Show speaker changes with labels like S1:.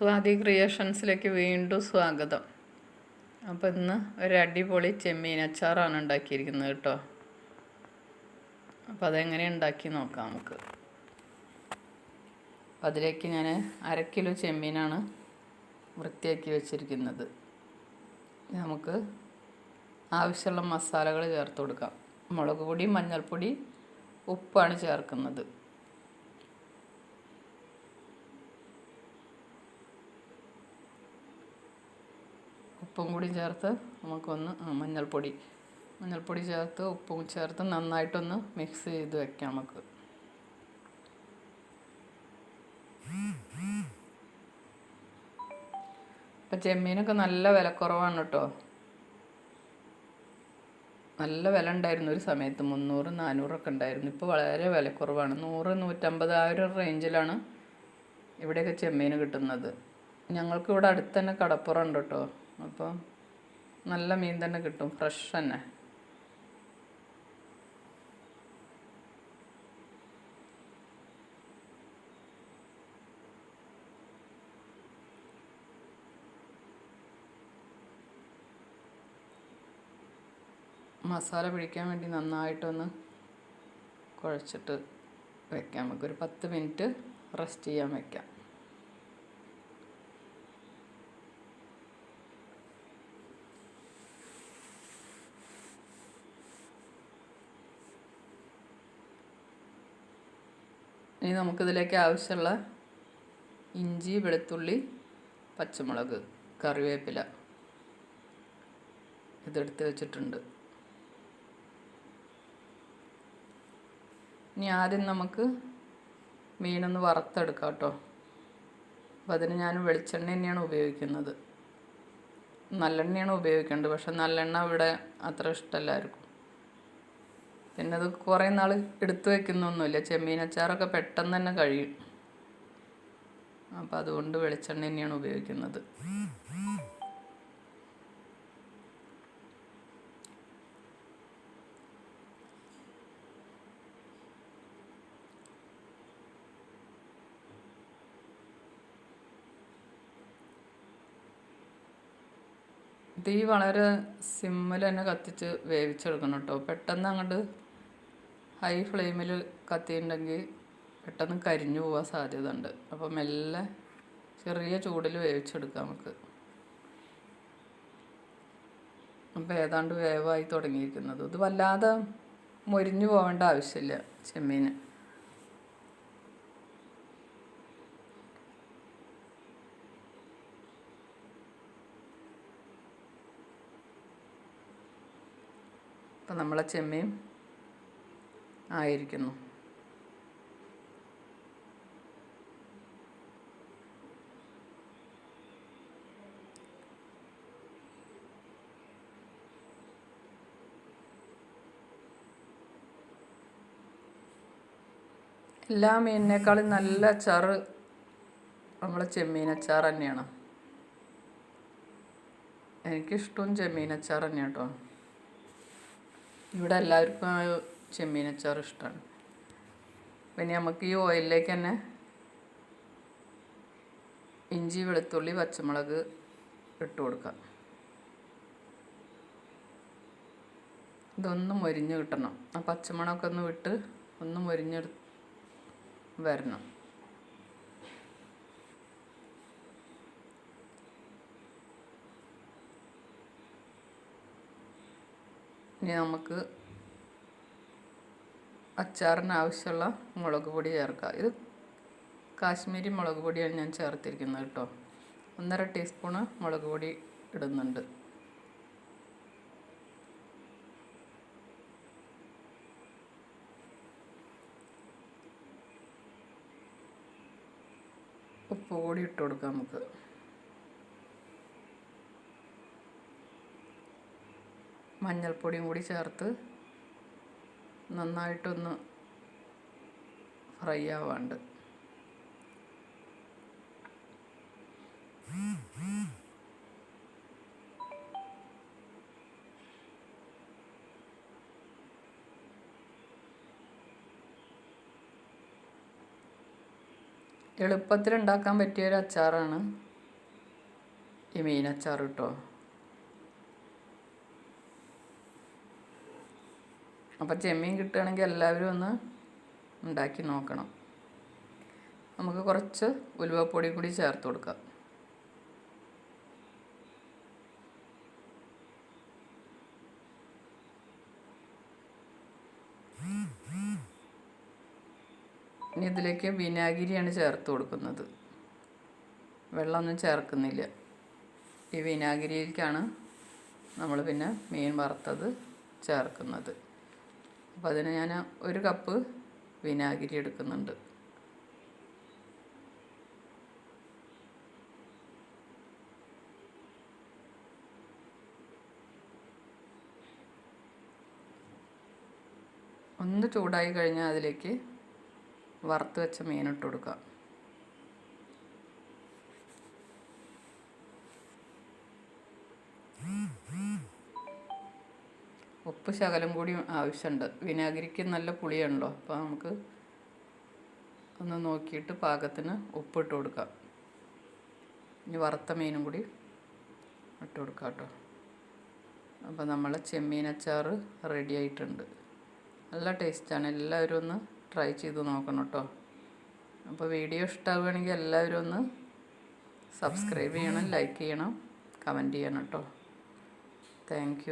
S1: സ്വാതി ക്രിയേഷൻസിലേക്ക് വീണ്ടും സ്വാഗതം. അപ്പോൾ ഇന്ന് ഒരു അടിപൊളി ചെമ്മീൻ അച്ചാറാണ് ഉണ്ടാക്കിയിരിക്കുന്നത് കേട്ടോ. അപ്പോൾ അതെങ്ങനെ ഉണ്ടാക്കി നോക്കാം നമുക്ക്. അതിലേക്ക് ഞാൻ അര കിലോ ചെമ്മീനാണ് വൃത്തിയാക്കി വെച്ചിരിക്കുന്നത്. നമുക്ക് ആവശ്യമുള്ള മസാലകൾ ചേർത്ത് കൊടുക്കാം. മുളക് പൊടി മഞ്ഞൾപ്പൊടി ഉപ്പാണ് ചേർക്കുന്നത്. ഉപ്പും കൂടി ചേർത്ത് നമുക്കൊന്ന് മഞ്ഞൾപ്പൊടി. മഞ്ഞൾപ്പൊടി ചേർത്ത് ഉപ്പും ചേർത്ത് നന്നായിട്ടൊന്ന് മിക്സ് ചെയ്ത് വെക്കാം നമുക്ക്. ഇപ്പം ചെമ്മീനൊക്കെ നല്ല വിലക്കുറവാണ് കേട്ടോ നല്ല വില ഉണ്ടായിരുന്നു ഒരു സമയത്ത്. മുന്നൂറ് നാനൂറൊക്കെ ഉണ്ടായിരുന്നു. ഇപ്പോൾ വളരെ വിലക്കുറവാണ്. നൂറ് നൂറ്റമ്പത് ആ ഒരു റേഞ്ചിലാണ് ഇവിടെയൊക്കെ ചെമ്മീൻ കിട്ടുന്നത്. ഞങ്ങൾക്ക് ഇവിടെ അടുത്ത് തന്നെ കടപ്പുറം ഉണ്ട് കേട്ടോ അപ്പം നല്ല മീൻ തന്നെ കിട്ടും ഫ്രഷ് തന്നെ. മസാല പിടിക്കാൻ വേണ്ടി നന്നായിട്ടൊന്ന് കുഴച്ചിട്ട് വെക്കാം. നമുക്കൊരു പത്ത് മിനിറ്റ് റെസ്റ്റ് ചെയ്യാൻ വെക്കാം. ഇനി നമുക്കിതിലേക്ക് ആവശ്യമുള്ള ഇഞ്ചി വെളുത്തുള്ളി പച്ചമുളക് കറിവേപ്പില ഇതെടുത്ത് വെച്ചിട്ടുണ്ട്. ഇനി ആദ്യം നമുക്ക് മീനൊന്ന് വറുത്തെടുക്കാം കേട്ടോ. അപ്പം അതിന് ഞാൻ വെളിച്ചെണ്ണ തന്നെയാണ് ഉപയോഗിക്കുന്നത്. നല്ലെണ്ണയാണ് ഉപയോഗിക്കേണ്ടത് പക്ഷെ നല്ലെണ്ണ ഇവിടെ അത്ര ഇഷ്ടമല്ലായിരിക്കും പിന്നെ അത് കുറേ നാൾ എടുത്തു വെക്കുന്നൊന്നുമില്ല. ചെമ്മീൻ അച്ചാറൊക്കെ പെട്ടെന്ന് തന്നെ കഴിയും. അപ്പം അതുകൊണ്ട് വെളിച്ചെണ്ണ തന്നെയാണ് ഉപയോഗിക്കുന്നത്. തീ വളരെ സിമ്മിൽ തന്നെ കത്തിച്ച് വേവിച്ചെടുക്കണം കേട്ടോ. പെട്ടെന്ന് അങ്ങോട്ട് ഹൈ ഫ്ലെയിമിൽ കത്തിയിട്ടുണ്ടെങ്കിൽ പെട്ടെന്ന് കരിഞ്ഞു പോകാൻ സാധ്യത ഉണ്ട് അപ്പോൾ മെല്ലെ ചെറിയ ചൂടിൽ വേവിച്ചെടുക്കാം നമുക്ക്. അപ്പോൾ ഏതാണ്ട് വേവായി തുടങ്ങിയിരിക്കുന്നത്. ഇത് വല്ലാതെ മൊരിഞ്ഞു പോകേണ്ട ആവശ്യമില്ല ചെമ്മീന്. അപ്പം നമ്മളെ ചെമ്മീൻ ആയിരിക്കുന്നു. എല്ലാ മീനിനേക്കാളും നല്ല അച്ചാറ് ചെമ്മീൻ അച്ചാർ തന്നെയാണ്. എനിക്കിഷ്ടവും ചെമ്മീൻ അച്ചാർ തന്നെയാണ് കേട്ടോ. ഇവിടെ എല്ലാവർക്കും അച്ചാർ ഇഷ്ടമാണ് പിന്നെ നമുക്ക് ഈ ഓയിലിലേക്ക് തന്നെ ഇഞ്ചി വെളുത്തുള്ളി പച്ചമുളക് ഇട്ട് കൊടുക്കാം. ഇതൊന്ന് മൊരിഞ്ഞ് കിട്ടണം. ആ പച്ചമുളകൊക്കെ ഒന്ന് വിട്ട് ഒന്ന് മൊരിഞ്ഞെടു വരണം. ഇനി നമുക്ക് അച്ചാറിന് ആവശ്യമുള്ള മുളക് പൊടി ചേർക്കുക. ഇത് കാശ്മീരി മുളക് പൊടിയാണ് ഞാൻ ചേർത്തിരിക്കുന്നത് കേട്ടോ. ഒന്നര ടീസ്പൂണ് മുളക് പൊടി ഇടുന്നുണ്ട്. ഉപ്പ് കൂടി ഇട്ട് കൊടുക്കാം നമുക്ക്. മഞ്ഞൾപ്പൊടിയും കൂടി ചേർത്ത് നന്നായിട്ടൊന്ന് ഫ്രൈ ആവാണ്ട്. എളുപ്പത്തിൽ ഉണ്ടാക്കാൻ പറ്റിയൊരു അച്ചാറാണ് ഈ മീനച്ചാർ കേട്ടോ അപ്പം ചെമ്മീൻ കിട്ടുകയാണെങ്കിൽ എല്ലാവരും ഒന്ന് ഉണ്ടാക്കി നോക്കണം. നമുക്ക് കുറച്ച് ഉലുവപ്പൊടി കൂടി ചേർത്ത് കൊടുക്കാം. ഇനി ഇതിലേക്ക് വിനാഗിരിയാണ് ചേർത്ത് കൊടുക്കുന്നത്. വെള്ളമൊന്നും ചേർക്കുന്നില്ല. ഈ വിനാഗിരിയിലേക്കാണ് നമ്മൾ പിന്നെ മീൻ വറുത്തത് ചേർക്കുന്നത്. അപ്പോൾ അതിന് ഞാൻ ഒരു കപ്പ് വിനാഗിരി എടുക്കുന്നുണ്ട്. ഒന്ന് ചൂടായി കഴിഞ്ഞാൽ അതിലേക്ക് വറുത്ത് വെച്ച മീനിട്ട് കൊടുക്കുക ഉപ്പ് ശകലം കൂടി ആവശ്യമുണ്ട് വിനാഗിരിക്ക് നല്ല പുളിയാണല്ലോ. അപ്പോൾ നമുക്ക് ഒന്ന് നോക്കിയിട്ട് പാകത്തിന് ഉപ്പിട്ട് കൊടുക്കാം. ഇനി വറുത്ത മീനും കൂടി ഇട്ട് കൊടുക്കാം കേട്ടോ അപ്പോൾ നമ്മളെ ചെമ്മീനച്ചാർ റെഡി ആയിട്ടുണ്ട്. നല്ല ടേസ്റ്റാണ് എല്ലാവരും ഒന്ന് ട്രൈ ചെയ്ത് നോക്കണം കേട്ടോ അപ്പോൾ വീഡിയോ ഇഷ്ടമാവുകയാണെങ്കിൽ എല്ലാവരും ഒന്ന് സബ്സ്ക്രൈബ് ചെയ്യണം ലൈക്ക് ചെയ്യണം കമന്റ് ചെയ്യണം കേട്ടോ താങ്ക്